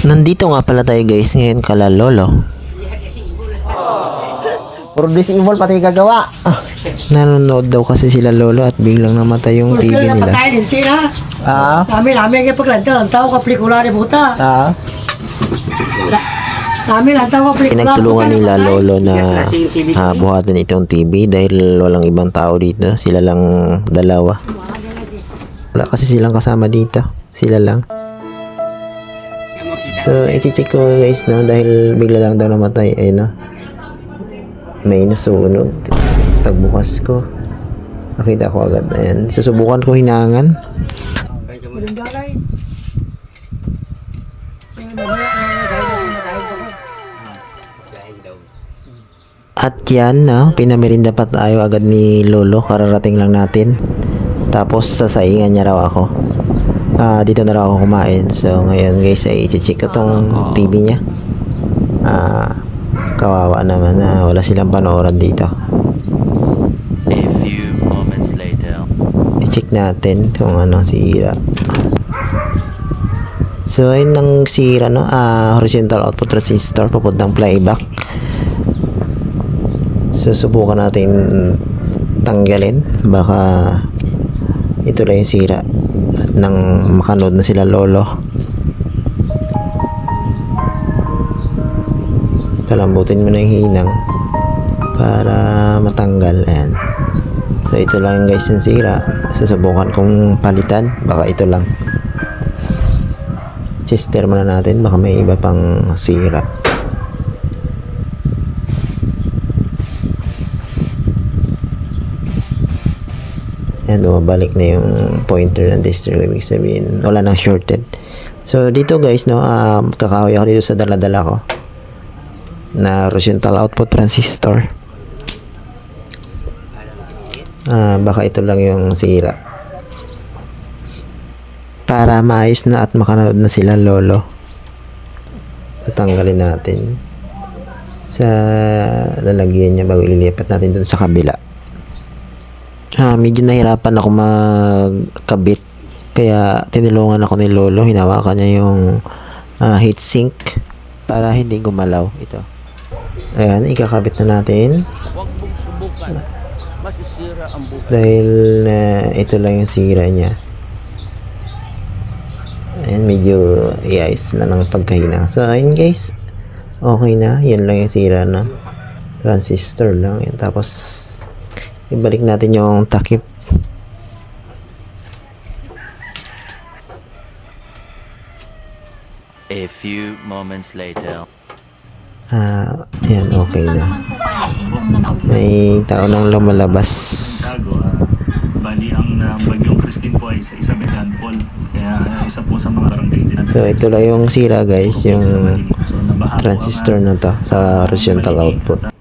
Nandito nga pala tayo guys ngayon kala lolo. Puro disable pati gagawa. Nanonood daw kasi sila lolo at biglang namatay yung TV nila. Patay din sila. Ah, Kami namin yung paglanta. Ang tao ka pelikula ni buta. ah. Kami lang tao ka pelikula. Pinagtulungan nila lolo na ah, buhatin itong TV dahil walang ibang tao dito. Sila lang dalawa. Wala kasi silang kasama dito. Sila lang. So, i-check ko guys no dahil bigla lang daw namatay. Ayun no. May nasunog. Pagbukas ko. Nakita ko agad. Ayan. Susubukan ko hinangan. At yan, no, pinamerinda pa tayo agad ni Lolo, kararating lang natin. Tapos sasaingan niya raw ako. Ah, dito na raw ako kumain. So ngayon guys ay i-check ko tong TV niya. Ah, kawawa naman na wala silang panooran dito. A few moments later. I-check natin kung ano sira. So ayun ang sira no, ah, horizontal output resistor papuntang playback. So subukan natin tanggalin baka ito lang yung sira nang makanood na sila lolo. Palambutin mo na yung hinang para matanggal. Ayan. So ito lang guys yung sira. Susubukan kong palitan. Baka ito lang. Chester muna natin. Baka may iba pang sira. Yan, bumabalik na yung pointer ng tester. Ibig sabihin, wala nang shorted. So, dito guys, no, um, kakahoy ako dito sa daladala ko na horizontal output transistor. Ah, baka ito lang yung sira. Para maayos na at makanood na sila lolo. Tatanggalin natin sa lalagyan niya bago ililipat natin dun sa kabila. Ah, medyo nahirapan ako magkabit. Kaya tinulungan ako ni lolo. Hinawakan niya yung ah, heatsink para hindi gumalaw ito. Ayan, ikakabit na natin. Dahil ah, ito lang yung sira niya. Ayan, medyo iayos na ng pagkahina. So, ayun guys. Okay na. Yan lang yung sira na. Transistor lang. Yan. Tapos, ibalik natin yung takip. A few moments later. Ah, ayan, okay na. May tao nang lumalabas. Bali, ang uh, bagyong Christine po ay sa isang landfall. Kaya ah, isa po sa mga barangay din. So, ito lang yung sira guys. Yung transistor na to sa horizontal output.